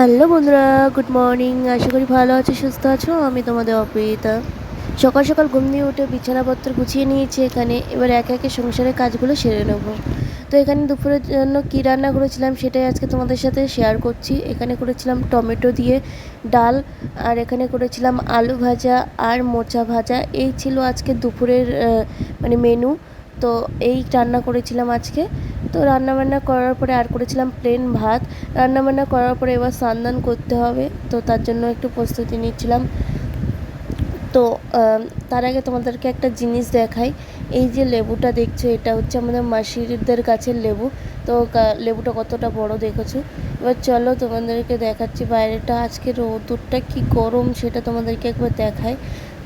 Hello বন্ধুরা good morning আশা করি ভালো আছো, সুস্থ আছো। আমি তোমাদের অপরিতা সকাল সকাল ঘুম দিয়ে উঠে বিছানাপত্র গুছিয়ে নিয়েছি এখানে। এবার একে একে সংসারের কাজগুলো সেরে নেব। তো এখানে দুপুরের জন্য কী রান্না করেছিলাম সেটাই আজকে তোমাদের সাথে শেয়ার করছি। এখানে করেছিলাম টমেটো দিয়ে ডাল, আর এখানে করেছিলাম আলু ভাজা আর মোচা ভাজা। এই ছিল আজকে দুপুরের মানে মেনু তো এই রান্না করেছিলাম আজকে। তো রান্নাবান্না করার পরে আর করেছিলাম প্লেন ভাত। রান্নাবান্না করার পরে এবার স্নান করতে হবে, তো তার জন্য একটু প্রস্তুতি নিচ্ছিলাম। তো তার আগে তোমাদেরকে একটা জিনিস দেখাই। এই যে লেবুটা দেখছ, এটা হচ্ছে আমাদের মাসিদের গাছের লেবু। তো লেবুটা কতটা বড় দেখেছ? এবার চলো তোমাদেরকে দেখাচ্ছি বাইরেটা। আজকে রোদুরটা কি গরম সেটা তোমাদেরকে একবার দেখাই।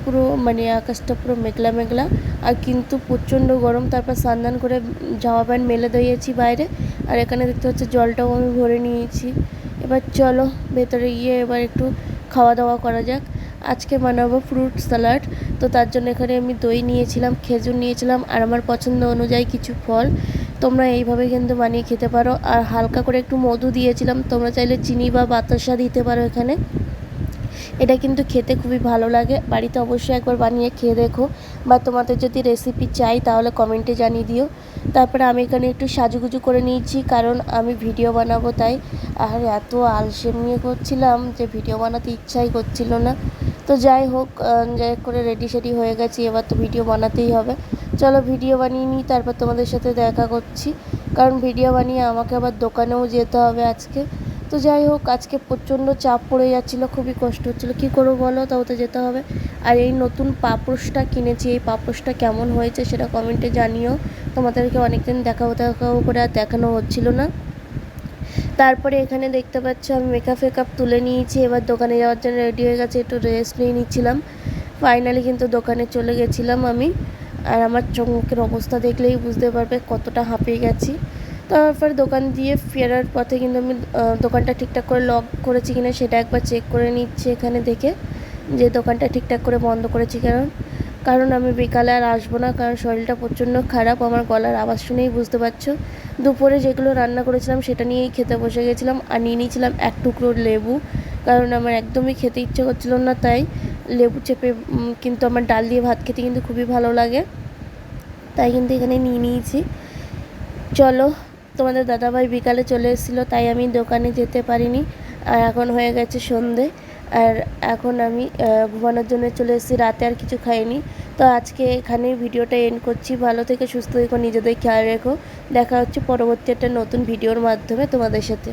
পুরো মানে আকাশটা পুরো মেঘলা মেঘলা। আর কিন্তু প্রচণ্ড গরম, তারপর স্নান করে জামা প্যান্ট মেলে দিয়েছি বাইরে। আর এখানে দেখতে হচ্ছে জলটাও আমি ভরে নিয়েছি। এবার চলো ভেতরে গিয়ে এবার একটু খাওয়া দাওয়া করা যাক। আজকে বানাবো ফ্রুট স্যালাড তো তার জন্য এখানে আমি দই নিয়েছিলাম, খেজুর নিয়েছিলাম, আর আমার পছন্দ অনুযায়ী কিছু ফল। তোমরা এইভাবে কিন্তু বানিয়ে খেতে পারো। আর হালকা করে একটু মধু দিয়েছিলাম, তোমরা চাইলে চিনি বা বাতাসা দিতে পারো এখানে। এটা কিন্তু খেতে খুবই ভালো লাগে। বাড়িতে অবশ্যই একবার বানিয়ে খেয়ে দেখো। বা তোমাদের যদি রেসিপি চাই তাহলে কমেন্টে জানিয়ে দিও। তারপরে আমি এখানে একটু সাজুগুজু করে নিয়েছি, কারণ আমি ভিডিও বানাবো তাই। আর এত আলসেম নিয়ে করছিলাম যে ভিডিও বানাতে ইচ্ছাই করছিল না। তো যাই হোক যাই করে রেডি সেডি হয়ে গেছি, এবার তো ভিডিও বানাতেই হবে। চলো ভিডিও বানিয়ে নিই, তারপর তোমাদের সাথে দেখা করছি। কারণ ভিডিও বানিয়ে আমাকে আবার দোকানেও যেতে হবে আজকে। তো যাই হোক, আজকে প্রচণ্ড চাপ পড়ে যাচ্ছিল, খুবই কষ্ট হচ্ছিল। কী করব বলো? তাও তো যেতে হবে। আর এই নতুন পাপোশটা কিনেছি, এই পাপোশটা কেমন হয়েছে সেটা কমেন্টে জানিও। তোমাদেরকে অনেকদিন দেখাবো দেখাবো করে আর দেখানো হচ্ছিল না। তারপরে এখানে দেখতে পাচ্ছ, আমি মেকআপ ফেকআপ তুলে নিয়েছি। এবার দোকানে যাওয়ার জন্য রেডি হয়ে গেছে, একটু রেস্ট নিয়ে নিচ্ছিলাম। ফাইনালি কিন্তু দোকানে চলে গেছিলাম আমি। আর আমার চোখের অবস্থা দেখলেই বুঝতে পারবে কতটা হাঁপিয়ে গেছি। তারপর দোকান দিয়ে ফেরার পথে কিন্তু আমি দোকানটা ঠিকঠাক করে লক করেছি কিনা সেটা একবার চেক করে নিচ্ছি এখানে দেখে যে দোকানটা ঠিকঠাক করে বন্ধ করেছি কারণ কারণ আমি বিকালে আর আসব না, কারণ শরীরটা প্রচণ্ড খারাপ, আমার গলার আওয়াজ শুনেই বুঝতে পারছ। দুপুরে যেগুলো রান্না করেছিলাম সেটা নিয়েই খেতে বসে গেছিলাম, আর নিয়ে নিয়েছিলাম এক টুকরো লেবু। কারণ আমার একদমই খেতে ইচ্ছে করছিল না, তাই লেবু চেপে কিন্তু আমার ডাল দিয়ে ভাত খেতে কিন্তু খুবই ভালো লাগে। তাই কিন্তু এখানে নিয়ে নিয়েছি। চলো তোমাদের দাদাভাই বিকালে চলে এসেছিল, তাই আমি দোকানে যেতে পারিনি। আর এখন হয়ে গেছে সন্ধে। আর এখন আমি ঘুমানোর জন্য চলে এসেছি, রাতে আর কিছু খাইনি। তো আজকে এখানে ভিডিওটা এন্ড করছি। ভালো থেকে সুস্থ থেকো, নিজেদের খেয়াল রেখো। দেখা হচ্ছে পরবর্তী একটা নতুন ভিডিওর মাধ্যমে তোমাদের সাথে।